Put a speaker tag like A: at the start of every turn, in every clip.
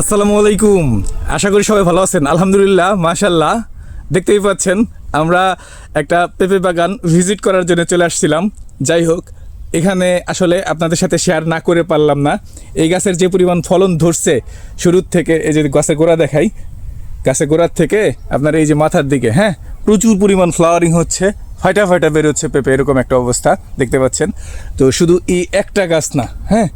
A: আসসালামু আলাইকুম। আশা করি সবাই ভালো আছেন। আলহামদুলিল্লাহ মাশাল্লাহ দেখতেই পাচ্ছেন, আমরা একটা পেঁপে বাগান ভিজিট করার জন্য চলে আসছিলাম। যাই হোক, এখানে আসলে আপনাদের সাথে শেয়ার না করে পারলাম না। এই গাছের যে পরিমাণ ফলন ধরছে, শুরুর থেকে এই যে গাছের গোড়া দেখাই, গাছের গোড়ার থেকে আপনার এই যে মাথার দিকে হ্যাঁ প্রচুর পরিমাণ ফ্লাওয়ারিং হচ্ছে ফয়টা ফয়টা বেরোচ্ছে পেঁপে, এরকম একটা অবস্থা, দেখতে পাচ্ছেন। তো শুধু এই একটা গাছ না হ্যাঁ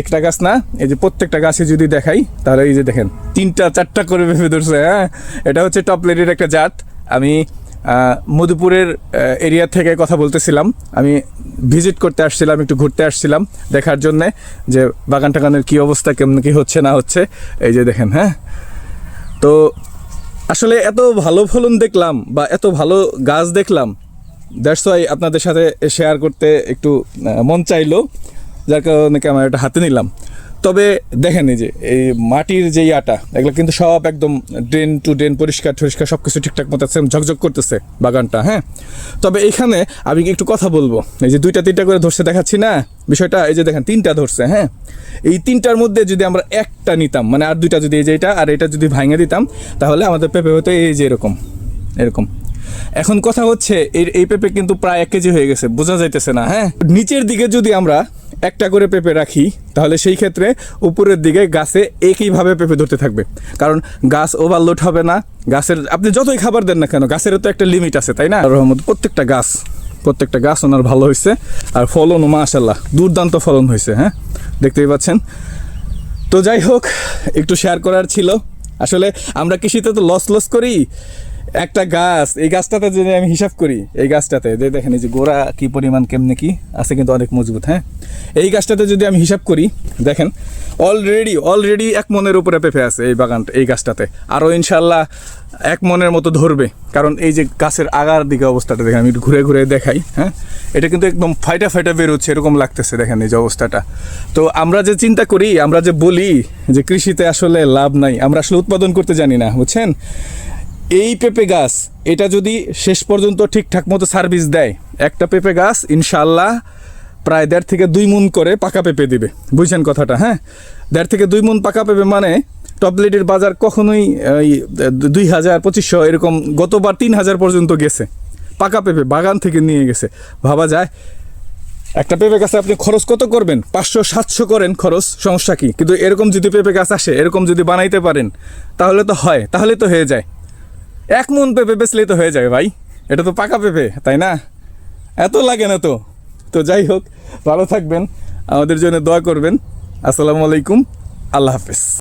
A: একটা গাছ না, এই যে প্রত্যেকটা গাছে যদি দেখাই, তাহলে এই যে দেখেন, তিনটা, চারটা করে পেঁপে ধরছে হ্যাঁ? এটা হচ্ছে টপ লেডির একটা জাত। আমি মধুপুরের এরিয়া থেকে কথা বলতেছিলাম। আমি ভিজিট করতে আসছিলাম, একটু ঘুরতে আসছিলাম, দেখার জন্যে যে বাগান টাগানের কী অবস্থা, কেমন কী হচ্ছে, না হচ্ছে, এই যে দেখেন হ্যাঁ? তো আসলে এত ভালো ফলন দেখলাম বা এত ভালো গাছ দেখলাম দ্যাটস ওয়াই আপনাদের সাথে শেয়ার করতে একটু মন চাইলো। যার কারণে ক্যামেরাটা হাতে নিলাম। তবে দেখেন এই যে এই মাটির যে আটা এগুলো কিন্তু সব একদম ড্রেন টু ড্রেন পরিষ্কার টরিষ্কার সব কিছু ঠিকঠাক মতো আছে, ঝকঝক করতেছে বাগানটা হ্যাঁ? তবে এখানে আমি একটু কথা বলব। এই যে দুইটা তিনটা করে ধরছে দেখাচ্ছি না? বিষয়টা এই যে দেখেন তিনটা ধরছে হ্যাঁ? এই তিনটার মধ্যে যদি আমরা একটা নিতাম মানে আর দুইটা যদি এই যে এটা আর এটা যদি ভাঙে দিতাম তাহলে আমাদের পেঁপে হতো এই যে এরকম এরকম। এখন কথা হচ্ছে এই এই পেঁপে কিন্তু প্রায় এক কেজি হয়ে গেছে বোঝা যাইতেছে না হ্যাঁ? নিচের দিকে যদি আমরা একটা করে পেঁপে রাখি, তাহলে সেই ক্ষেত্রে উপরের দিকে গাছে একইভাবে পেঁপে ধরতে থাকবে। কারণ গাছ ওভারলোড হবে না, গাছের, আপনি যতই খাবার দেন না কেন, গাছেরও তো একটা লিমিট আছে, তাই না? রহমত, প্রত্যেকটা গাছ প্রত্যেকটা গাছ ওনার ভালো হয়েছে, আর ফলনও মাশাল্লাহ দুর্দান্ত ফলন হয়েছে হ্যাঁ? দেখতেই পাচ্ছেন? তো যাই হোক, একটু শেয়ার করার ছিল। আসলে আমরা কৃষিতে তো লস লস করি একটা গাছ, এই গাছটাতে যদি আমি হিসাব করি, এই গাছটাতে যে দেখেন এই যে গোড়া কি পরিমাণ কেমনে কি, আছে কিন্তু অনেক মজবুত হ্যাঁ? এই গাছটাতে যদি আমি হিসাব করি, দেখেন অলরেডি অলরেডি এক মনের উপরে পেঁপে আছে এই বাগানটা এই গাছটাতে। আরও ইনশাল্লাহ এক মনের মতো ধরবে, কারণ এই যে গাছের আগার দিকে অবস্থাটা, দেখেন, আমি ঘুরে ঘুরে দেখাই হ্যাঁ? এটা কিন্তু একদম ফাইটা ফাইটা বেরোচ্ছে, এরকম লাগতেছে, দেখেন এই যে অবস্থাটা। তো আমরা যে চিন্তা করি, আমরা যে বলি যে কৃষিতে আসলে লাভ নাই, আমরা আসলে উৎপাদন করতে জানি না, বুঝছেন? এই পেঁপে গাছ, এটা যদি শেষ পর্যন্ত ঠিকঠাক মতো সার্ভিস দেয়, একটা পেঁপে গাছ ইনশাল্লাহ প্রায় দেড় থেকে দুই মুন করে পাকা পেঁপে দিবে। বুঝছেন কথাটা হ্যাঁ? দেড় থেকে দুই মুন পাকা পেঁপে মানে টপলেটের বাজার কখনোই দুই হাজার পঁচিশশো এরকম গতবার তিন হাজার পর্যন্ত গেছে। পাকা পেঁপে বাগান থেকে নিয়ে গেছে। ভাবা যায়, একটা পেঁপে গাছে আপনি খরচ কত করবেন? পাঁচশো, সাতশো করেন খরচ, সমস্যা কি? কিন্তু এরকম যদি পেঁপে গাছ আসে, এরকম যদি বানাইতে পারেন, তাহলে তো হয়, তাহলে তো হয়ে যায়। এক মন পেঁপে বেচলেই তো হয়ে যাবে ভাই। এটা তো পাকা পেঁপে, তাই না? এত লাগে না তো। তো যাই হোক, ভালো থাকবেন। আমাদের জন্য দোয়া করবেন। আসসালামু আলাইকুম। আল্লাহ হাফেজ।